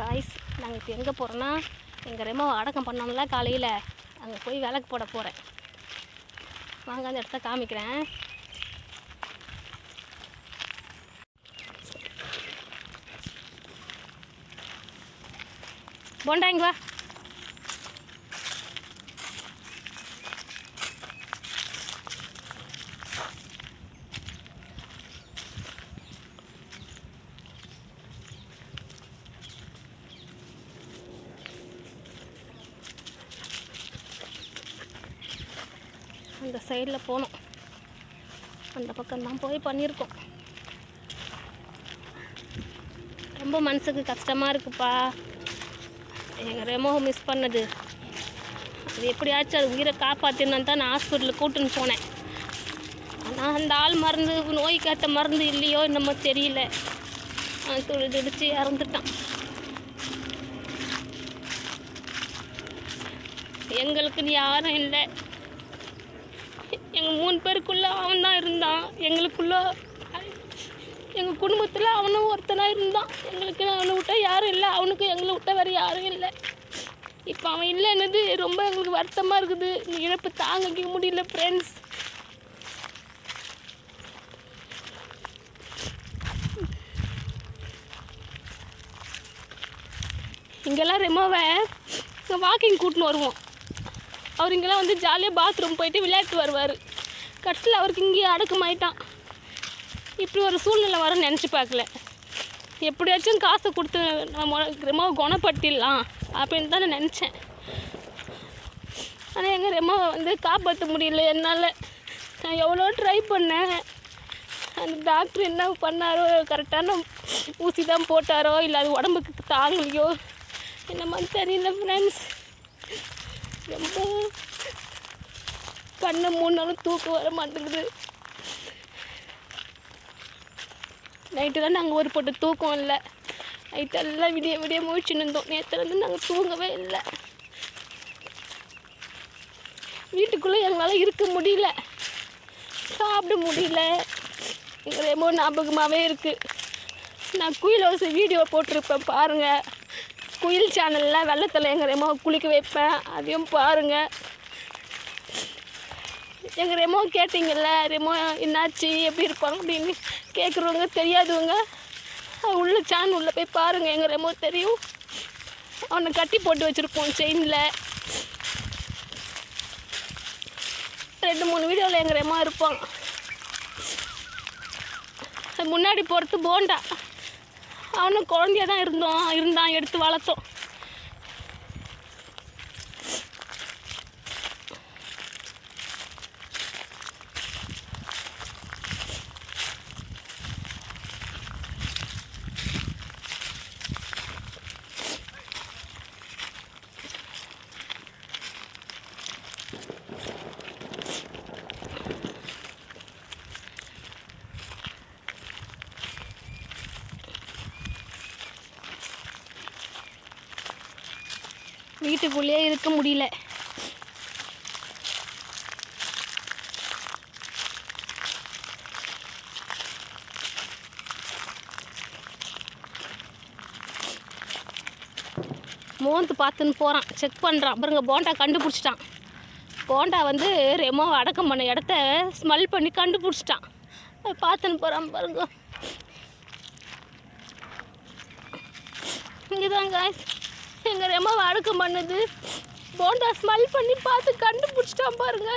Guys நாங்கள் இப்போ எங்கே போகிறோன்னா எங்கள் ரெமோ அடக்கம் பண்ணோம்ல காலையில் அங்கே போய் விளக்கு போட போகிறேன் வாங்க அந்த இடத்த காமிக்கிறேன். போண்டா இங்கே வா. அந்த சைடில் போனோம். அந்த பக்கம் தான் போய் பண்ணியிருக்கோம் ரொம்ப மனசுக்கு கஷ்டமாக இருக்குப்பா. எங்கள் ரெமோவை மிஸ் பண்ணது. அது எப்படியாச்சும் அது உயிரை காப்பாற்றினு தான் நான் ஹாஸ்பிட்டலுக்கு கூட்டின்னு போனேன். ஆனால் அந்த ஆள் மருந்து நோய்க்கேற்ற மருந்து இல்லையோ என்னமோ தெரியல. துடி துடிச்சு இறந்துட்டான். எங்களுக்குன்னு யாரும் இல்லை. எங்கள் மூணு பேருக்குள்ளே அவன் தான் இருந்தான். எங்களுக்குள்ளே எங்கள் குடும்பத்தில் அவனும் ஒருத்தனாக இருந்தான். எங்களுக்கு அவனை விட்டால் யாரும் இல்லை. அவனுக்கு எங்களை விட்ட வேறு யாரும் இல்லை. இப்போ அவன் இல்லைன்னது ரொம்ப எங்களுக்கு வருத்தமாக இருக்குது. இந்த இழப்பு தாங்கிக்க முடியல ஃப்ரெண்ட்ஸ் இங்கெல்லாம் ரெமோவை வாக்கிங் கூட்டின்னு வருவோம். அவர் இங்கெல்லாம் வந்து ஜாலியாக பாத்ரூம் போயிட்டு விளையாட்டு வருவார். கடைசியில் அவருக்கு இங்கேயே அடக்கமாயிட்டான். இப்படி ஒரு சூழ்நிலை வரும்னு நினச்சி பார்க்கல. எப்படியாச்சும் காசை கொடுத்து நம்ம ரெமோ குணப்படுத்திடலாம் அப்படின்னு தான் நான் நினச்சேன். ஆனால் எங்கள் ரெமோவை வந்து காப்பாற்ற முடியல என்னால். நான் எவ்வளோ ட்ரை பண்ணேன். அந்த டாக்டர் என்ன பண்ணாரோ கரெக்டான ஊசி தான் போட்டாரோ இல்லை அது உடம்புக்கு தாங்கலையோ என்னமோ தெரியல ஃப்ரெண்ட்ஸ் ரொம்ப கண்ணை மூணு நாளும் தூக்கம் வர மாட்டேங்குது. நைட்டெல்லாம் நாங்கள் ஒரு போட்டு தூக்கம் இல்லை. நைட்டெல்லாம் விடிய விடிய முழிச்சுன்னு இருந்தோம் நேற்றுலேருந்து நாங்கள் தூங்கவே இல்லை. வீட்டுக்குள்ளே எங்களால் இருக்க முடியல. சாப்பிட முடியல. எங்களை ரொம்ப ஞாபகமாகவே இருக்குது நான் குயில் ஹவுஸ் வீடியோ போட்டிருப்பேன் பாருங்கள் குயில் சேனலில் வெள்ளத்தில் எங்கள் ரெமோ குளிக்க வைப்பேன். அதையும் பாருங்கள் எங்கள் ரெமோ கேட்டிங்கல்ல ரெமோ என்னாச்சு எப்படி இருப்பாங்க அப்படின்னு கேட்குறவங்க தெரியாதவங்க உள்ள சேனல் உள்ளே போய் பாருங்கள் எங்கள் ரெமோ தெரியும். அவனை கட்டி போட்டு வச்சுருப்போம் செயினில் ரெண்டு மூணு வீடியோவில் எங்கள் ரெமோ இருப்பான். அது முன்னாடி போகிறது போண்டா. அவனும் குழந்தைய தான் இருந்தோம். இருந்தான் எடுத்து வளர்த்தோம். வீட்டுக்குள்ளேயே இருக்க முடியல. மோந்து பார்த்துன்னு போகிறான் செக் பண்ணுறான் பாருங்க போண்டா கண்டுபிடிச்சிட்டான். போண்டா வந்து ரெமோ அடக்கம் பண்ண இடத்த ஸ்மெல் பண்ணி கண்டுபிடிச்சிட்டான். பார்த்துன்னு போகிறான் பாருங்க. இங்கே தான் காய்ஸ் எங்கள் ரெமோவை அடக்கம் பண்ணுது போண்டா ஸ்மெல் பண்ணி பார்த்து கண்டுபிடிச்சிட்டான் பாருங்க.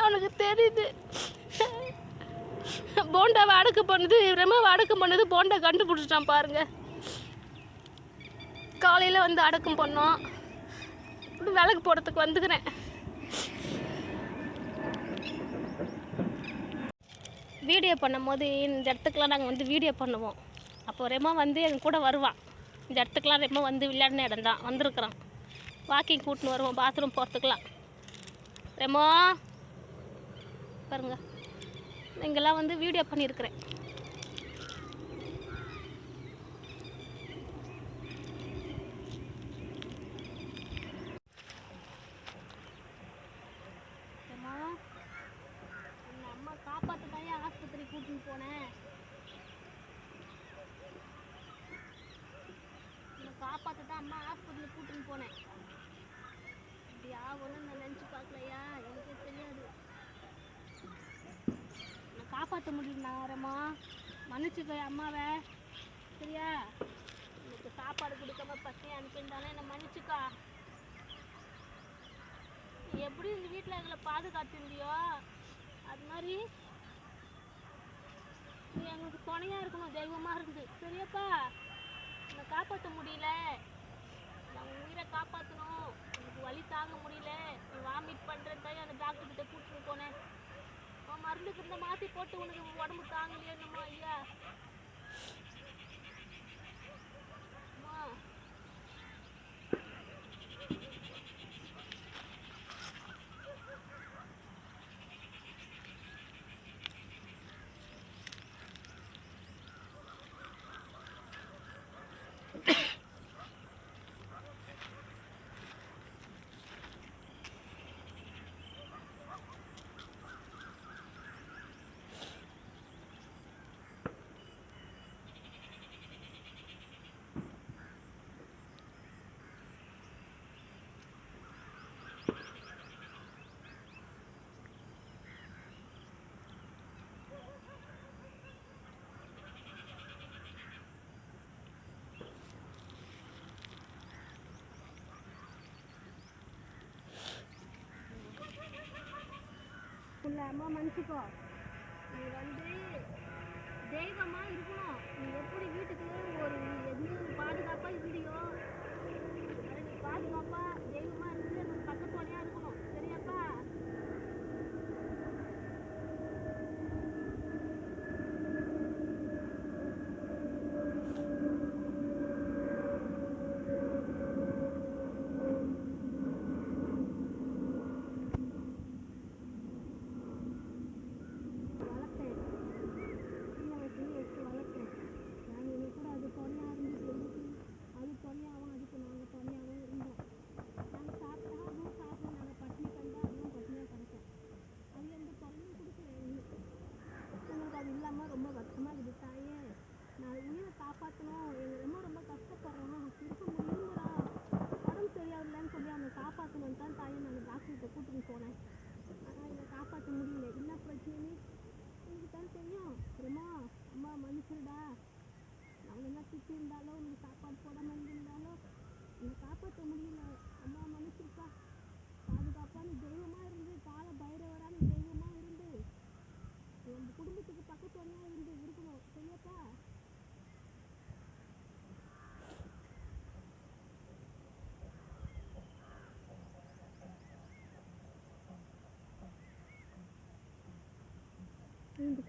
அவனுக்கு தெரியுது. போண்டாவை வடக்கு பண்ணுது ரொம்ப அடக்கம் பண்ணுது போண்டா கண்டுபிடிச்சிட்டான் பாருங்க. காலையில் வந்து அடக்கம் பண்ணோம். விளக்கு போடுறதுக்கு வந்துக்கிறேன். வீடியோ பண்ணும்போது இந்த இடத்துக்குலாம் நாங்கள் வந்து வீடியோ பண்ணுவோம். அப்போ ரெமோ வந்து எங்கள் கூட வருவான் இந்த இடத்துக்குலாம் ரெமோ வந்து விளையாடின இடம் தான். வந்திருக்கிறான் வாக்கிங் கூட்டின்னு வருவோம். பாத்ரூம் போகிறதுக்குலாம் ரெமோ பாருங்க. இங்கெல்லாம் வந்து வீடியோ பண்ணியிருக்கிறேன். அம்மா காப்பாற்ற ஆஸ்பத்திரி கூட்டின்னு போனேன் உன்னை காப்பாற்ற தான் அம்மா ஹாஸ்பிட்டலுக்கு கூட்டின்னு போனேன். இப்படி ஆகும்னு நான் நினச்சி பார்க்கலையா? எனக்கே தெரியாது. நான் காப்பாற்ற முடியல நேரமா மன்னிச்சுக்கோ என் அம்மாவை. சரியா? எனக்கு சாப்பாடு கொடுக்காம பசி அனுப்பியிருந்தாலும் என்னை மன்னிச்சுக்கா. நீ எப்படி இந்த வீட்டில் எங்களை பாதுகாத்துருந்தியோ? அது மாதிரி நீ எங்களுக்கு துணையாக இருக்கணும் தெய்வமாக இருந்து. சரியாப்பா? என்னை காப்பாற்ற முடியல. உன் உயிரை காப்பாற்றணும் எனக்கு வலி தாங்க முடியல. நீ வாமிட் பண்ணுறேன் அந்த டாக்டர் கிட்ட கூட்டிட்டு போனேன். அவன் மருந்துக்கு இருந்த மாற்றி போட்டு உனக்கு உடம்பு தாங்கலையே என்னம்மா ஐயா அம்மா உள்ள அம்மா மன்னிச்சுக்கோ. நீ வந்து தெய்வமாக இருக்கணும். நீ எப்படி வீட்டுக்கு ஒரு எந்த பாதுகாப்பா இருந்தியோ அது நீ பாதுகாப்பா தெய்வமா இருந்து எனக்கு பக்கத்து வழியா இருக்கணும் சரியாப்பா வளர்த்தேன் சின்ன வயசுலேயே எடுத்து வளர்த்தேன் நாங்கள் இனி கூட அது தொல்லையாக இருந்துச்சு எங்களுக்கு அது தொல்லையாகவும் அதுக்கு நாங்கள் தொல்லையாகவும் இருந்தோம் நாங்கள் சாப்பிட்டா அதுவும் சாப்பிடும் நாங்கள் பட்டினி கண்டா அதுவும் பட்டினியாக கிடக்கும் அது எந்த தொல்லையும் கொடுக்கல எங்களுக்கு எங்களுக்கு அது இல்லாமல் ரொம்ப வருத்தமாக இருக்குது தாயே நான் உயிரை காப்பாற்றணும் எங்கள் ரொம்ப ரொம்ப கஷ்டப்படுறோம் இருக்க முடியுங்களா உடம்பு சரியாகலன்னு சொல்லி அவனை காப்பாற்றணுன்னு தான் தாயை நான் டாக்டர்கிட்ட கூட்டின்னு போனேன் ஆனால் என்னை காப்பாற்ற முடியல என்ன பிரச்சனைன்னு எனக்கு தான் தெரியும் அப்புறமா அம்மா மன்னிச்சிருடா நாங்கள் என்ன திட்டி இருந்தாலும் உனக்கு சாப்பாடு போடாமல் இருந்திருந்தாலும் என்னை காப்பாற்ற முடியல அம்மா மன்னிச்சிருப்பா பாதுகாப்பான தெய்வமாக இருந்து கால பைரவரான தெய்வமாக இருந்து என் குடும்பத்துக்கு பக்கத்து வழியாக இருந்து இருக்கணும் சரியாப்பா இந்த